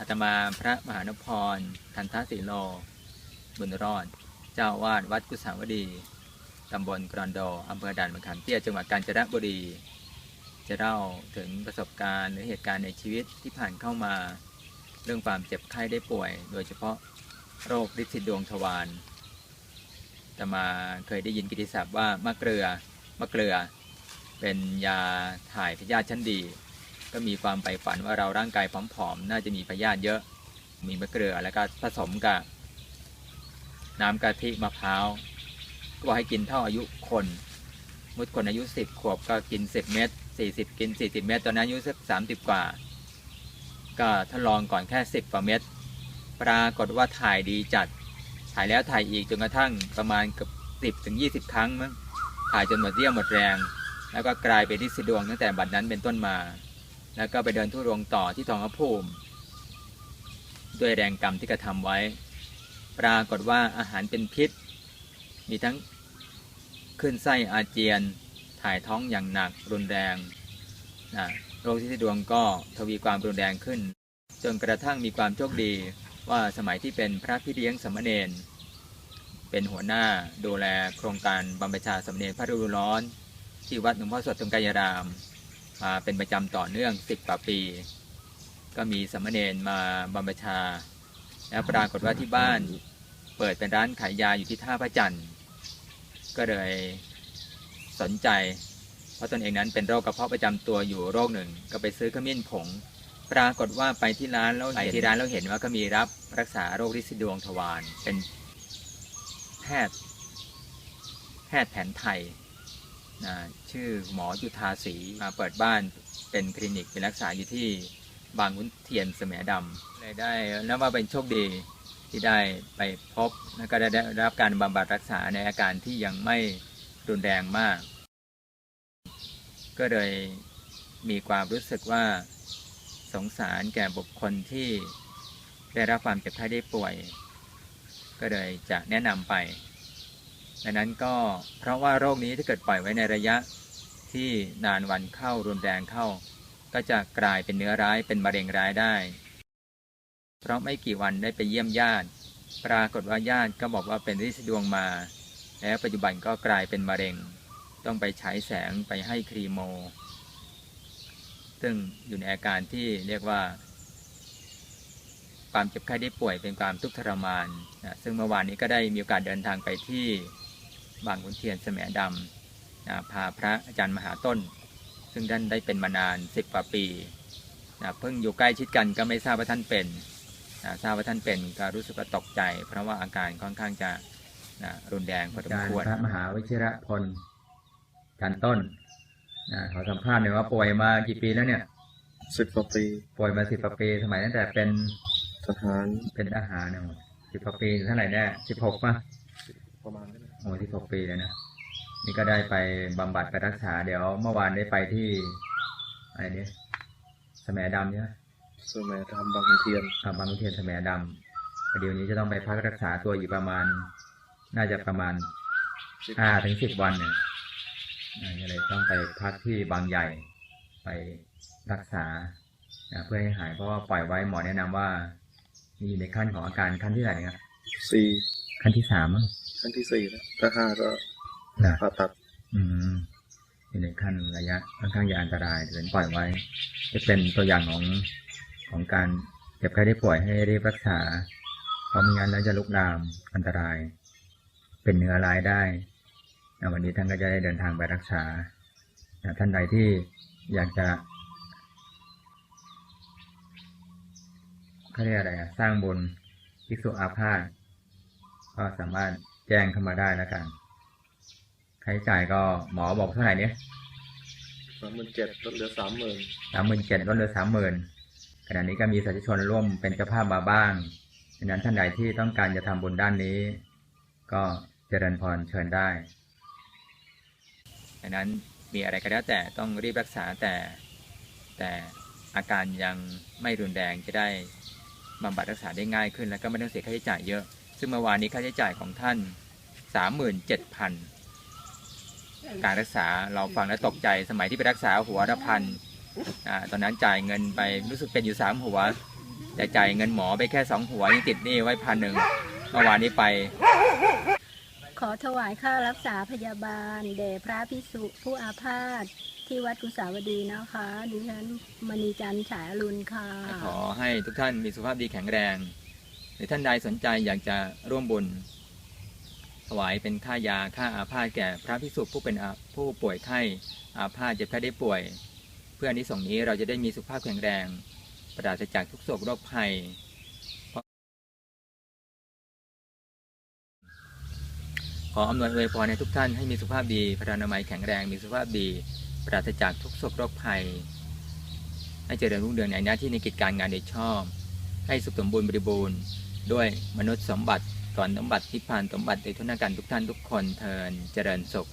อาตมาพระมหานพร ทันทศิโล บุญรอด เจ้าอาวาดวัดกุสาวดี ตำบลกรอนโดอำเภอด่านมะขามเตี้ยจังหวัดกาญจนบุรี จะเล่าถึงประสบการณ์หรือเหตุการณ์ในชีวิตที่ผ่านเข้ามา เรื่องความเจ็บไข้ได้ป่วย โดยเฉพาะโรคฤทธิ์สีดวงทวารแต่มาเคยได้ยินกิตติศัพท์ว่ามะเกลือมะเกลือ เป็นยาถ่ายพยาธิชั้นดี ก็มีความใฝ่ฝันว่าเราร่างกายผอมๆ น่าจะมีพยาธิเยอะ มีมะเกลือแล้วก็ผสมกับน้ำกะทิมะพร้าวก็บอกให้กินเท่าอายุคนมุดคนอายุ 10 ขวบก็กิน 10 เม็ด40 กิน 40 เม็ดตอนนั้นอายุสัก30 กว่า ก็ทดลองก่อนแค่ 10กว่าเม็ดปรากฏว่าถ่ายดีจัด ถ่ายแล้วถ่ายอีกจนกระทั่งประมาณเกือบ10ถึง20 ครั้งมั้งถ่ายจนหมดเรี่ยวหมดแรง แล้วก็กลายเป็นที่สะดวงตั้งแต่บัดนั้นเป็นต้นมา แล้วก็ไปเดินทุรงต่อที่ทองพภูมิ ด้วยแรงกรรมที่กระทำไว้ ปรากฏว่าอาหารเป็นพิษ มีทั้งขึ้นไส้อาเจียน ถ่ายท้องอย่างหนักรุนแรงนะโรคที่ดวงก็ทวีความรุนแรงขึ้น จนกระทั่งมีความโชคดีว่าสมัยที่เป็นพระพี่เลี้ยงสามเณรเป็นหัวหน้าดูแลโครงการบำเพ็ญชาสมเณรพระฤดูร้อน ที่วัดหลวงพ่อสดตรงกายราม มาเป็นประจำต่อเนื่องสิบกว่าปี ก็มีสามเณรมาบำบัญชา แล้วปรากฏว่าที่บ้านเปิดเป็นร้านขายยาอยู่ที่ท่าพระจันทร์ ก็เลยสนใจ เพราะตนเองนั้นเป็นโรคกระเพาะประจำตัวอยู่โรคหนึ่ง ก็ไปซื้อขมิ้นผง ปรากฏว่าไปที่ร้านแล้วไปที่ร้านแล้วเห็นว่าก็มีรับรักษาโรคริดสีดวงทวารเป็นแพทย์แพทย์แผนไทย นะชื่อหมอจุธาศรีมาเปิดบ้านเป็นคลินิกเป็นรักษาอยู่ที่บางขุนเทียนสมดำเลยได้นับว่าเป็นโชคดีที่ได้ไปพบแล้วก็ได้ได้รับการบำบัดรักษาในอาการที่ยังไม่รุนแรงมาก ก็เลยมีความรู้สึกว่าสงสารแก่บุคคลที่ได้รับความเจ็บไข้ได้ป่วย ก็เลยจะแนะนำไป ดังนั้นก็เพราะว่าโรคนี้ถ้าเกิดปล่อยไว้ในระยะที่นานวันเข้ารุนแรงเข้า ก็จะกลายเป็นเนื้อร้ายเป็นมะเร็งร้ายได้ เพราะไม่กี่วันได้ไปเยี่ยมญาติ ปรากฏว่าญาติก็บอกว่าเป็นริดวงมา แล้วปัจจุบันก็กลายเป็นมะเร็ง ต้องไปฉายแสงไปให้ครีโม ซึ่งอยู่ในอาการที่เรียกว่า ความเจ็บไข้ได้ป่วยเป็นความทุกข์ทรมานนะซึ่งเมื่อวานนี้ก็ได้มีโอกาสเดินทางไปที่ บางขุนเทียนแสมดำนะพาพระอาจารย์มหาต้น ซึ่งท่านได้เป็นมานานสิบกว่าปีนะเพิ่งอยู่ใกล้ชิดกันก็ไม่ทราบว่าท่านเป็นนะทราบว่าท่านเป็นก็รู้สึกว่าตกใจ เพราะว่าอาการค่อนข้างจะนะรุนแรงพอสมควรพระมหาวชิระพลจันต้นนะขอสัมภาษณ์หน่อยว่าป่วยมากี่ปีแล้วเนี่ยสิบกว่าปี ป่วยมาสิบกว่าปีสมัยตั้งแต่เป็นทหารเป็นทหารเนี่ยสิบกว่าปีเท่าไหร่แน่สิบหกป่ะประ มาณนั้นนะโอ้สิบหกปีเลยนะนี่ก็ได้ไปบำบัดไปรักษา เดี๋ยวเมื่อวานได้ไปที่อะไรเนี่ยสมัยดำเนี่ยสมัยทำบางขุนเทียนทำบางขุนเทียนสมัยดำประเดี๋ยวนี้จะต้องไปพักรักษาตัวอยู่ประมาณ น่าจะประมาณห้าถึงสิบวันเนี่ยอ่าก็เลยต้องไปพักที่บางใหญ่ ไปรักษานะเพื่อให้หายเพราะว่าปล่อยไว้หมอแนะนำว่ามีอยู่ในขั้นของอาการขั้นที่ไหนครับสี่ขั้นที่สามมั้ง ขั้นที่สี่แล้วถ้าห้าก็นะผ่าตัดอืมอยู่ในขั้นระยะค่อนข้างจะอันตรายถึงปล่อยไว้ จะเป็นตัวอย่างของของการเจ็บไข้ได้ป่วยให้รีบรักษา เพราะไม่งั้นแล้วจะลุกลามอันตราย เป็นเนื้อร้ายได้นะวันนี้ท่านก็จะได้เดินทางไปรักษานะท่านใดที่อยากจะเขาเรียกอะไรอะสร้างบุญภิกษุอาพาธก็สามารถ แจ้งเข้ามาได้แล้วกันค่าใช้จ่ายก็หมอบอกเท่าไหร่เนี่ยสามหมื่นเจ็ดลดเหลือสามหมื่นสามหมื่นเจ็ดลดเหลือสามหมื่นขณะนี้ก็มีสาธุชนร่วมเป็นเจ้าภาพมาบ้างดังนั้นท่านใดที่ต้องการจะทำบุญด้านนี้ ก็เจริญพรเชิญได้ดังนั้นมีอะไรก็แล้วแต่ต้องรีบรักษาแต่ แต่อาการยังไม่รุนแรงจะได้บำบัดรักษาได้ง่ายขึ้น แล้วก็ไม่ต้องเสียค่าใช้จ่ายเยอะ ซึ่งเมื่อวานนี้ค่าใช้จ่ายของท่านสามหมื่นเจ็ดพันการรักษาเราฟังแล้วตกใจสมัยที่ไปรักษาหัวละพันตอนนั้นจ่ายเงินไปรู้สึกเป็นอยู่สามหัว แต่จ่ายเงินหมอไปแค่สองหัวยังติดหนี้ไว้พันหนึ่งเมื่อวานนี้ไป ขอถวายค่ารักษาพยาบาลแด่พระพิสุผู้อาพาธที่วัดกุสาวดีนะคะดิฉันมณีจันทร์ฉายอรุณค่ะ ขอให้ทุกท่านมีสุขภาพดีแข็งแรง หรือท่านใดสนใจอยากจะร่วมบุญ ถวายเป็นค่ายาค่าอาพาธแก่พระภิกษุผู้เป็นผู้ป่วยไข้อาพาธเจ็บแค่ได้ป่วย เพื่ออนนิสงนี้เราจะได้มีสุขภาพแข็งแรงปราศจากทุกโศกโรคภัยขออำนวยอวยพรให้ทุกท่านให้มีสุขภาพดีพระนามัยแข็งแรงมีสุขภาพดี ปราศจากทุกโศกโรคภัย ให้เจริญรุ่งเรืองในหน้าที่ในกิจการงานโดยชอบ ให้สุขสมบูรณ์บริบูรณ์ ด้วยมนุษย์สมบัติก่อนสมบัติทิพพานสมบัติในทุนการทุกท่านทุกคนเทินเจริญสุข